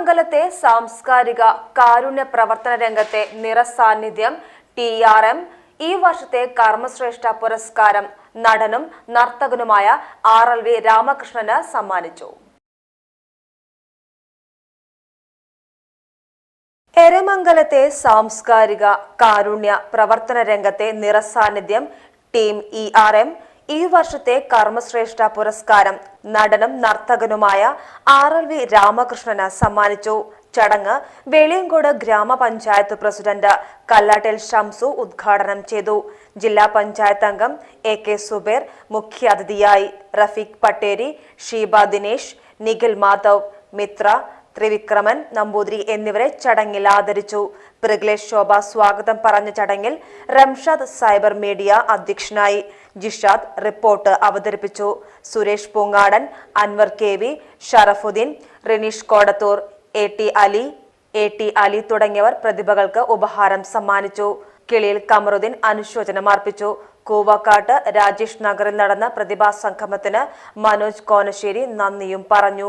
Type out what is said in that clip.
എരമംഗലത്തെ സാംസ്കാരിക കാരുണ്യ പ്രവർത്തന രംഗത്തെ നിറസാന്നിധ്യം ടി ആർ എം ഈ വർഷത്തെ കർമ്മശ്രേഷ്ഠ പുരസ്കാരം നടനും നർത്തകനുമായ ആർ എൽ വി രാമകൃഷ്ണന് സമ്മാനിച്ചു. എരമംഗലത്തെ സാംസ്കാരിക കാരുണ്യ പ്രവർത്തന രംഗത്തെ നിറസാന്നിധ്യം ടീം ഇ ആർ എം ഈ വർഷത്തെ കർമ്മശ്രേഷ്ഠ പുരസ്കാരം നടനും നർത്തകനുമായ ആർ എൽ വി രാമകൃഷ്ണന് സമ്മാനിച്ചു. ചടങ്ങ് വെളിയങ്കോട് ഗ്രാമപഞ്ചായത്ത് പ്രസിഡന്റ് കല്ലാട്ടിൽ ഷംസു ഉദ്ഘാടനം ചെയ്തു. ജില്ലാ പഞ്ചായത്ത് അംഗം എ കെ സുബേർ മുഖ്യാതിഥിയായി. റഫീഖ് പട്ടേരി ഷീബ ദിനേശ് നിഖിൽ മാധവ് മിത്ര ത്രിവിക്രമൻ നമ്പൂതിരി എന്നിവരെ ചടങ്ങിൽ ആദരിച്ചു. പ്രിഗ്ലേഷ് ശോഭ സ്വാഗതം പറഞ്ഞ ചടങ്ങിൽ റംഷാദ് സൈബർ മീഡിയ അധ്യക്ഷനായി ജിഷാദ് റിപ്പോർട്ട് അവതരിപ്പിച്ചു. Suresh Poongadan Anwar K V Sharafuddin Rineesh Kodathur A T Ali A T Ali തുടങ്ങിയവർ പ്രതിഭകൾക്ക് ഉപഹാരം സമ്മാനിച്ചു. കിളിയിൽ കമറുദ്ദീൻ അനുശോചനം അർപ്പിച്ചു. കൂവക്കാട്ട് രാജേഷ് നഗറിൽ നടന്ന പ്രതിഭാ സംഗമത്തിന് മനോജ് കോനശ്ശേരി നന്ദിയും പറഞ്ഞു.